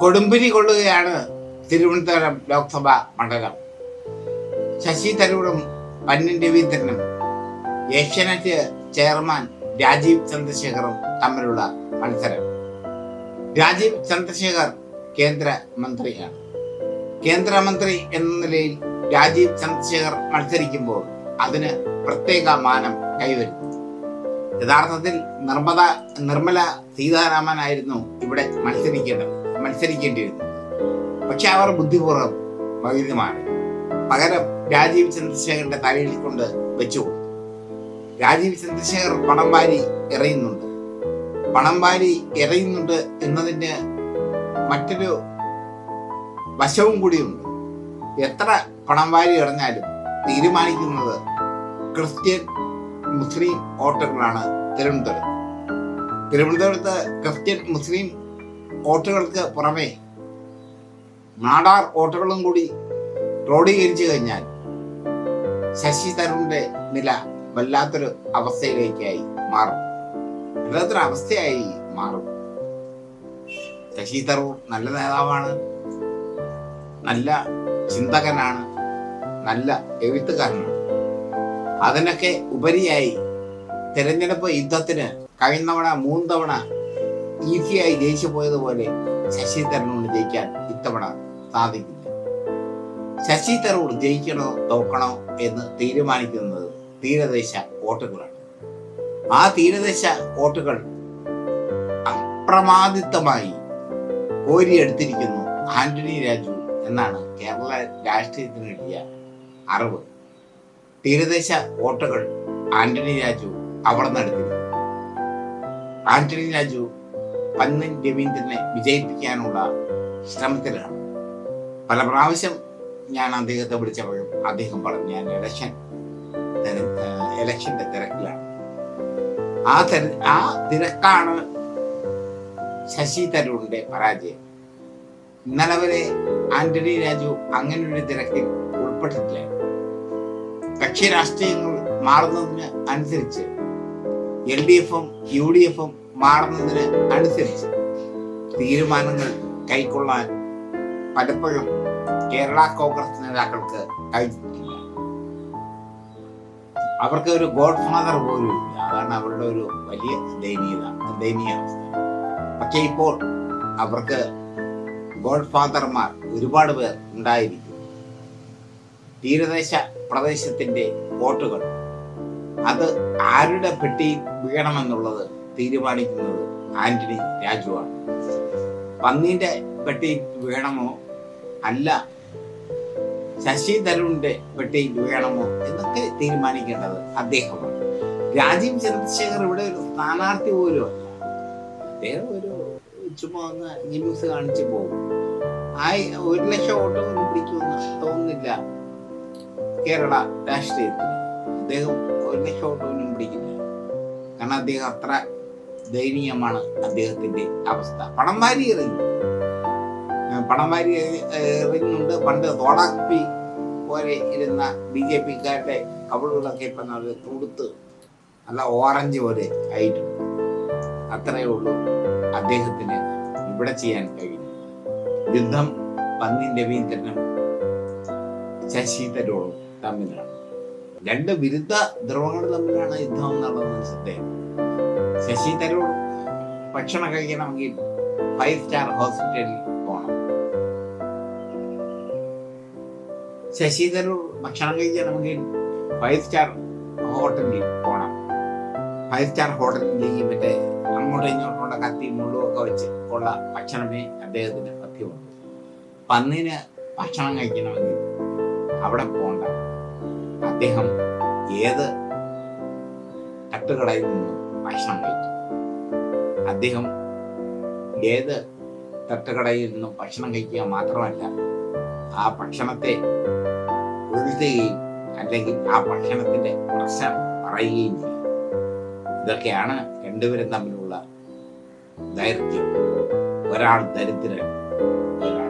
കൊടുമ്പിരി കൊള്ളുകയാണ് തിരുവനന്തപുരം ലോക്സഭാ മണ്ഡലം. ശശി തരൂരും പന്നിൻ രവീന്ദ്രനും ഏഷ്യാനെറ്റ് ചെയർമാൻ രാജീവ് ചന്ദ്രശേഖറും തമ്മിലുള്ള മത്സരം. രാജീവ് ചന്ദ്രശേഖർ കേന്ദ്ര മന്ത്രിയാണ്. കേന്ദ്രമന്ത്രി എന്ന നിലയിൽ രാജീവ് ചന്ദ്രശേഖർ മത്സരിക്കുമ്പോൾ അതിന് പ്രത്യേക മാനം കൈവരും. യഥാർത്ഥത്തിൽ നിർമ്മല നിർമ്മല സീതാരാമനായിരുന്നു ഇവിടെ മത്സരിക്കേണ്ടത് മത്സരിക്കേണ്ടിയിരുന്നു പക്ഷെ അവർ ബുദ്ധിപൂർവം വൈദ്യമാണ് പകരം രാജീവ് ചന്ദ്രശേഖരന്റെ തലയിൽ കൊണ്ട് വെച്ചു രാജീവ് ചന്ദ്രശേഖർ പണം വാരി എറിയുന്നുണ്ട്. പണം വാരി എറിയുന്നുണ്ട് എന്നതിന് മറ്റൊരു വശവും കൂടിയുണ്ട്. എത്ര പണം വാരി എറിഞ്ഞാലും തീരുമാനിക്കുന്നത് ക്രിസ്ത്യൻ മുസ്ലിം ഓട്ടങ്ങളാണ് തിരുവനന്തപുരം. തിരുവനന്തപുരത്ത് ക്രിസ്ത്യൻ മുസ്ലിം വോട്ടുകൾക്ക് പുറമെ നാടാർ വോട്ടുകളും കൂടി ക്രോഡീകരിച്ചു കഴിഞ്ഞാൽ ശശി തരൂരിന്റെ നില വല്ലാത്തൊരു അവസ്ഥയിലേക്കായി മാറും. വല്ലാത്തൊരു അവസ്ഥയായി മാറും. ശശി തരൂർ നല്ല നേതാവാണ് നല്ല ചിന്തകനാണ് നല്ല എഴുത്തുകാരനാണ്. അതിനൊക്കെ ഉപരിയായി തെരഞ്ഞെടുപ്പ് യുദ്ധത്തിന് കഴിഞ്ഞ തവണ മൂന്ന് തവണ ഈസിയായി ജയിച്ചു പോയതുപോലെ ശശി തരൂരിന് ജയിക്കാൻ ഇത്തവണ സാധിക്കില്ല. ശശി തരൂർ ജയിക്കണോ തോക്കണോ എന്ന് തീരുമാനിക്കുന്നത് തീരദേശ വോട്ടുകളാണ്. ആ തീരദേശ വോട്ടുകൾ അപ്രമാദിത്വമായി കോരിയെടുത്തിരിക്കുന്നു ആന്റണി രാജു എന്നാണ് കേരള രാഷ്ട്രീയത്തിന് കിട്ടിയ അറിവ്. തീരദേശ ഓട്ടകൾ ആന്റണി രാജു അവിടെ നടത്തിയിരുന്നു ആന്റണി രാജു പന്നൻ രവീന്ദ്രനെ വിജയിപ്പിക്കാനുള്ള ശ്രമത്തിലാണ്. പല പ്രാവശ്യം ഞാൻ അദ്ദേഹത്തെ വിളിച്ചപ്പോഴും അദ്ദേഹം പറഞ്ഞു ഞാൻ ഇലക്ഷൻ ഇലക്ഷന്റെ തിരക്കിലാണ്. ആ തെര ആ തിരക്കാണ് ശശി തരൂരിന്റെ പരാജയം. ഇന്നലെ വരെ ആന്റണി രാജു അങ്ങനെ ഒരു തിരക്കിൽ ഉൾപ്പെട്ടിട്ടില്ല. കക്ഷി രാഷ്ട്രീയങ്ങൾ മാറുന്നതിന് അനുസരിച്ച് എൽ ഡി എഫും യു ഡി എഫും മാറുന്നതിന് അനുസരിച്ച് തീരുമാനങ്ങൾ കൈക്കൊള്ളാൻ പലപ്പോഴും കേരള കോൺഗ്രസ് നേതാക്കൾക്ക് കഴിഞ്ഞിട്ടില്ല. അവർക്ക് ഒരു ഗോഡ് ഫാദർ പോലും ഇല്ല. അതാണ് അവരുടെ ഒരു വലിയ ദയനീയത ദയനീയ അവസ്ഥ. പക്ഷേ ഇപ്പോൾ അവർക്ക് ഗോഡ് ഫാദർമാർ ഒരുപാട് പേർ ഉണ്ടായിരിക്കും തീരദേശ പ്രദേശത്തിന്റെ വോട്ടുകൾ. അത് ആരുടെ പെട്ടി വീണമെന്നുള്ളത് തീരുമാനിക്കുന്നത് ആന്റണി രാജുവാണ്. പന്നീന്റെ പെട്ടി വീണമോ? അല്ല. ശശി തരൂരിന്റെ പെട്ടിയിൽ വീഴണമോ എന്നൊക്കെ തീരുമാനിക്കേണ്ടത് അദ്ദേഹമാണ്. രാജീവ് ചന്ദ്രശേഖർ ഇവിടെ ഒരു സ്ഥാനാർത്ഥി പോലും അല്ല. അദ്ദേഹം ഒരു ചുമ്മാ ന്യൂസ് കാണിച്ചു പോകും. ആ ഒരു ലക്ഷം ഓട്ടോ പിടിക്കുമെന്ന് തോന്നുന്നില്ല. കേരള രാഷ്ട്രീയത്തിൽ അദ്ദേഹം ഒരു ലക്ഷം പിടിക്കുന്നു കാരണം അദ്ദേഹം അത്ര ദയനീയമാണ് അദ്ദേഹത്തിന്റെ അവസ്ഥ. പണം വാരി എറിഞ്ഞു. പണം വാരി എറി- എറിഞ്ഞുകൊണ്ട് പണ്ട് തോടാക്കുപ്പി പോലെ ഇരുന്ന ബി ജെ പിക്കാരുടെ കവിളുകളൊക്കെ ഇപ്പൊ നല്ല തുടുത്ത് നല്ല ഓറഞ്ച് പോലെ ആയിട്ടുണ്ട്. അത്രയേ ഉള്ളൂ അദ്ദേഹത്തിന് ഇവിടെ ചെയ്യാൻ കഴിയും യുദ്ധം പന്നിൻ രവീന്ദ്രനും ശശി തരൂറും തമ്മിലാണ്. രണ്ട് വിരുദ്ധ ധ്രുവങ്ങൾ തമ്മിലാണ് യുദ്ധം എന്നുള്ളത് ശ്രദ്ധേയം ശശി തരൂർ ഭക്ഷണം കഴിക്കണമെങ്കിൽ ഫൈവ് സ്റ്റാർ ഹോസ്പിറ്റലിൽ പോകണം ശശി തരൂർ ഭക്ഷണം കഴിക്കണമെങ്കിൽ ഫൈവ് സ്റ്റാർ ഹോട്ടലിൽ പോകണം ഫൈവ് സ്റ്റാർ ഹോട്ടലിലേക്ക് മറ്റേ അങ്ങോട്ടും ഇങ്ങോട്ടുള്ള കത്തി മുള്ളും ഒക്കെ വെച്ച് ഉള്ള ഭക്ഷണമേ അദ്ദേഹത്തിന് പഥ്യമുള്ളൂ. പന്നിന് ഭക്ഷണം കഴിക്കണമെങ്കിൽ അവിടെ പോകണ്ട. അദ്ദേഹം ഏത് തട്ടുകടയിൽ നിന്നും ഭക്ഷണം കഴിച്ചു? അദ്ദേഹം ഏത് തട്ടുകടയിൽ നിന്നും ഭക്ഷണം കഴിക്കുക മാത്രമല്ല ആ ഭക്ഷണത്തെ ഒഴുതുകയും അല്ലെങ്കിൽ ആ ഭക്ഷണത്തിന്റെ പ്രശ്നം പറയുകയും ചെയ്യും ഇതൊക്കെയാണ് രണ്ടുപേരും തമ്മിലുള്ള ദൈർഘ്യം. ഒരാൾ ദരിദ്രൻ ഒരാൾ